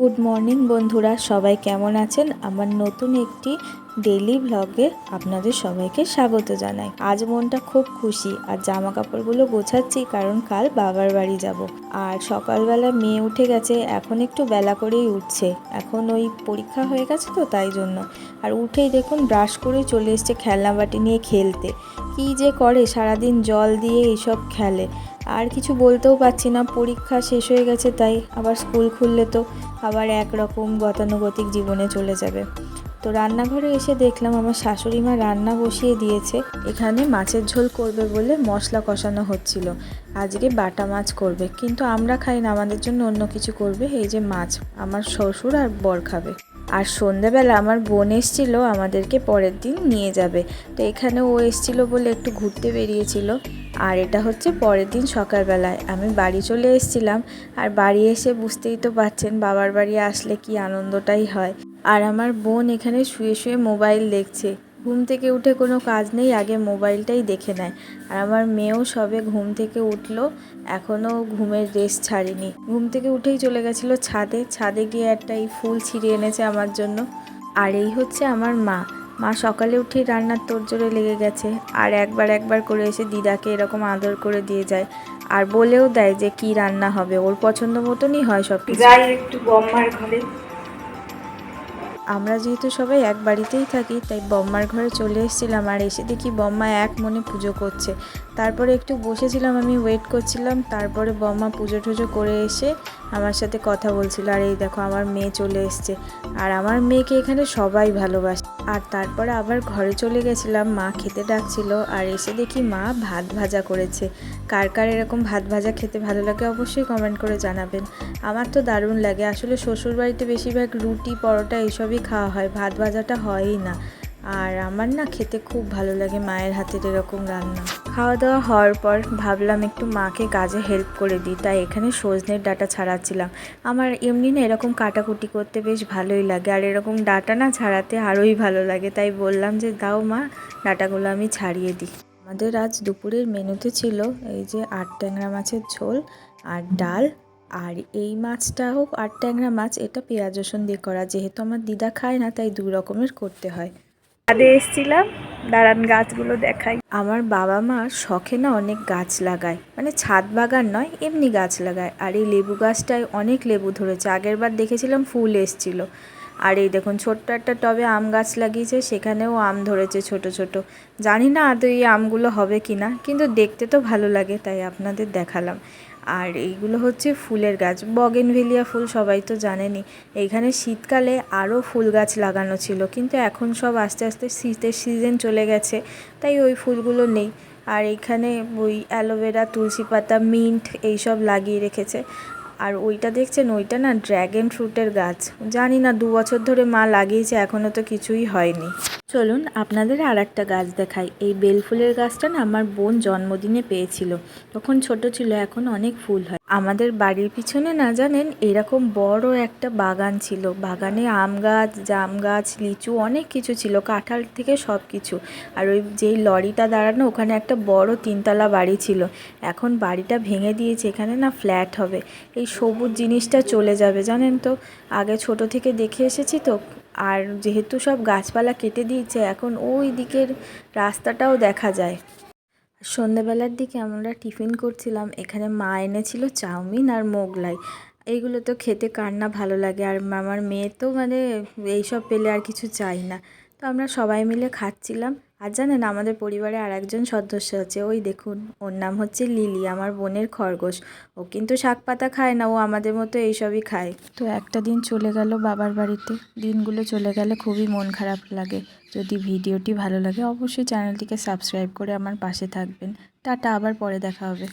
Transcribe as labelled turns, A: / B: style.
A: Good morning বন্ধুরা, সবাই কেমন আছেন? আমার নতুন একটি ডেলি ব্লগে আপনাদের সবাইকে স্বাগত জানাই। আজ মনটা খুব খুশি আর জামা কাপড়গুলো গোছাচ্ছি কারণ কাল বাবার বাড়ি যাব। আর সকালবেলা মেয়ে উঠে গেছে, এখন একটু বেলা করেই উঠছে। এখন ওই পরীক্ষা হয়ে গেছে তো তাই জন্য। আর উঠেই দেখুন ব্রাশ করে চলে এসছে খেলনা বাটি নিয়ে খেলতে। কী যে করে সারাদিন জল দিয়ে এইসব খেলে। আর কিছু বলতেও পারছি না। পরীক্ষা শেষ হয়ে গেছে, তাই আবার স্কুল খুললে তো আবার একরকম গতানুগতিক জীবনে চলে যাবে। তো রান্নাঘরে এসে দেখলাম আমার শাশুড়ি মা রান্না বসিয়ে দিয়েছে। এখানে মাছের ঝোল করবে বলে মশলা কষানো হচ্ছিল। আজকে বাটা মাছ করবে, কিন্তু আমরা খাই না, আমাদের জন্য অন্য কিছু করবে। এই যে মাছ, আমার শ্বশুর আর বর খাবে। আর সন্ধ্যাবেলা আমার বোন এসছিল, আমাদেরকে পরের দিন নিয়ে যাবে। তো এখানে ও এসছিল বলে একটু ঘুরতে বেরিয়েছিল। আর এটা হচ্ছে পরের দিন সকালবেলায়। আমি বাড়ি চলে এসেছিলাম, আর বাড়ি এসে বুঝতেই তো পাচ্ছেন বাবার বাড়ি আসলে কি আনন্দটাই হয়। আর আমার বোন এখানে শুয়ে শুয়ে মোবাইল দেখছে। ঘুম থেকে উঠে কোনো কাজ নেই, আগে মোবাইলটাই দেখে নেয়। আর আমার মেয়েও সবে ঘুম থেকে উঠল এখনও ঘুমের রেস্ট ছাড়েনি। ঘুম থেকে উঠেই চলে গেছিল ছাদে। ছাদে গিয়ে একটা এই ফুল ছিঁড়ে এনেছে আমার জন্য। আর এই হচ্ছে আমার মা। মা সকালে উঠেই রান্নার তোড়জোড়ে লেগে গেছে। আর একবার একবার করে এসে দিদাকে এরকম আদর করে দিয়ে যায়। আর বলেও দেয় যে কি রান্না হবে। ওর পছন্দ মতনই হয় সব কিছু
B: যাই একটু বম্মার ঘরে।
A: আমরা যেহেতু সবাই এক বাড়িতেই থাকি, তাই বম্মার ঘরে চলে এসেছিলাম আর এসে দেখি বম্মা এক মনে পুজো করছে। তারপরে একটু বসেছিলাম, আমি ওয়েট করছিলাম, তারপরে বম্মা পুজো টুজো করে এসে আমার সাথে কথা বলছিল, আর, এই দেখো, আমার মেয়ে চলে এসছে। আর আমার মেয়েকে এখানে সবাই ভালোবাসে। আর তারপরে আবার ঘরে চলে গেছিলাম, মা খেতে ডাকছিল, আর এসে দেখি মা ভাত ভাজা করেছে। কার কার এরকম ভাত ভাজা খেতে ভালো লাগে অবশ্যই কমেন্ট করে জানাবেন। আমার তো দারুণ লাগে, আসলে শ্বশুরবাড়িতে বেশিরভাগ রুটি, পরোটা এইসবই খাওয়া হয়, ভাত ভাজাটা হয়ই না। আর আমার না খেতে খুব ভালো লাগে, মায়ের হাতের এরকম রান্না। খাওয়া দাওয়া হওয়ার পর ভাবলাম একটু মাকে কাজে হেল্প করে দিই, তাই এখানে সজনের ডাটা ছাড়াচ্ছিলাম। আমার এমনি না এরকম কাটাকুটি করতে বেশ ভালোই লাগে, আর এরকম ডাটা না ছাড়াতে আরোই ভালো লাগে, তাই বললাম যে, দাও মা, ডাটাগুলো আমি ছাড়িয়ে দিই। আমাদের আজ দুপুরের মেনুতে ছিল এই যে আট ট্যাংরা মাছের ঝোল, আর ডাল, আর এই মাছটা হোক আট ট্যাংরা মাছ, এটা পেঁয়াজ রসুন দিয়ে করা, যেহেতু আমার দিদা খায় না, তাই দু রকমের করতে হয়।
B: ছাদে এসছিলাম, দাঁড়ান গাছগুলো দেখাই।
A: আমার বাবা মা শখে না অনেক গাছ লাগায়। মানে ছাদ বাগান নয়, এমনি গাছ লাগায়। আর এই লেবু গাছটায় অনেক লেবু ধরেছে। আগের বার দেখেছিলাম ফুল এসছিল। আর এই দেখুন, ছোট্ট একটা টবে আম গাছ লাগিয়েছে, সেখানেও আম ধরেছে ছোট ছোট। জানি না আদৌ এই আমগুলো হবে কি না কিন্তু দেখতে তো ভালো লাগে, তাই আপনাদের দেখালাম। আর এইগুলো হচ্ছে ফুলের গাছ, বগেনভেলিয়া ফুল সবাই তো জানেনই। এইখানে শীতকালে আরও ফুল গাছ লাগানো ছিল, কিন্তু এখন সব আস্তে আস্তে শীতের সিজন চলে গেছে, তাই ওই ফুলগুলো নেই। আর এইখানে ওই অ্যালোভেরা, তুলসী পাতা, মিন্ট, এইসব লাগিয়ে রেখেছে। আর ওইটা দেখছেন, ওইটা না ড্র্যাগন ফ্রুটের গাছ। জানি না, দু বছর ধরে মা লাগিয়েছে এখনও তো কিছুই হয়নি। চলুন আপনাদের আর একটা গাছ দেখাই। এই বেল ফুলের গাছটা না আমার বোন জন্মদিনে পেয়েছিল। তখন ছোট ছিল, এখন অনেক ফুল হয়। আমাদের বাড়ির পিছনে না জানেন, এরকম বড় একটা বাগান ছিল। বাগানে আম গাছ, জাম গাছ, লিচু অনেক কিছু ছিল, কাঁঠাল থেকে সব কিছু। আর ওই যেই লরিটা দাঁড়ানো, ওখানে একটা বড় তিনতলা বাড়ি ছিল। এখন বাড়িটা ভেঙে দিয়েছে, এখানে না ফ্ল্যাট হবে। এই সবুজ জিনিসটা চলে যাবে, জানেন তো? আগে ছোট থেকে দেখে এসেছি তো। আর যেহেতু সব গাছপালা কেটে দিয়েছে, এখন ওই দিকের রাস্তাটাও দেখা যায়। সন্ধ্যেবেলার দিকে আমরা টিফিন করছিলাম, এখানে মা এনেছিল চাউমিন আর মোগলাই। এইগুলো তো খেতে কার না ভালো লাগে, আর আমার মেয়ে তো মানে এইসব পেলে আর কিছু চাই না। তো আমরা সবাই মিলে খাচ্ছিলাম। আর জানেন, আমাদের পরিবারে আর একজন সদস্য আছে, ওই দেখুন, ওর নাম হচ্ছে লিলি, আমার বোনের খরগোশ। ও কিন্তু শাক পাতা খায় না, ও আমাদের মতো এইসবই খায়। তো একটা দিন চলে গেল বাবার বাড়িতে, দিনগুলো চলে গেলে খুবই মন খারাপ লাগে। যদি ভিডিওটি ভালো লাগে, অবশ্যই চ্যানেলটিকে সাবস্ক্রাইব করে আমার পাশে থাকবেন। টাটা, আবার পরে দেখা হবে।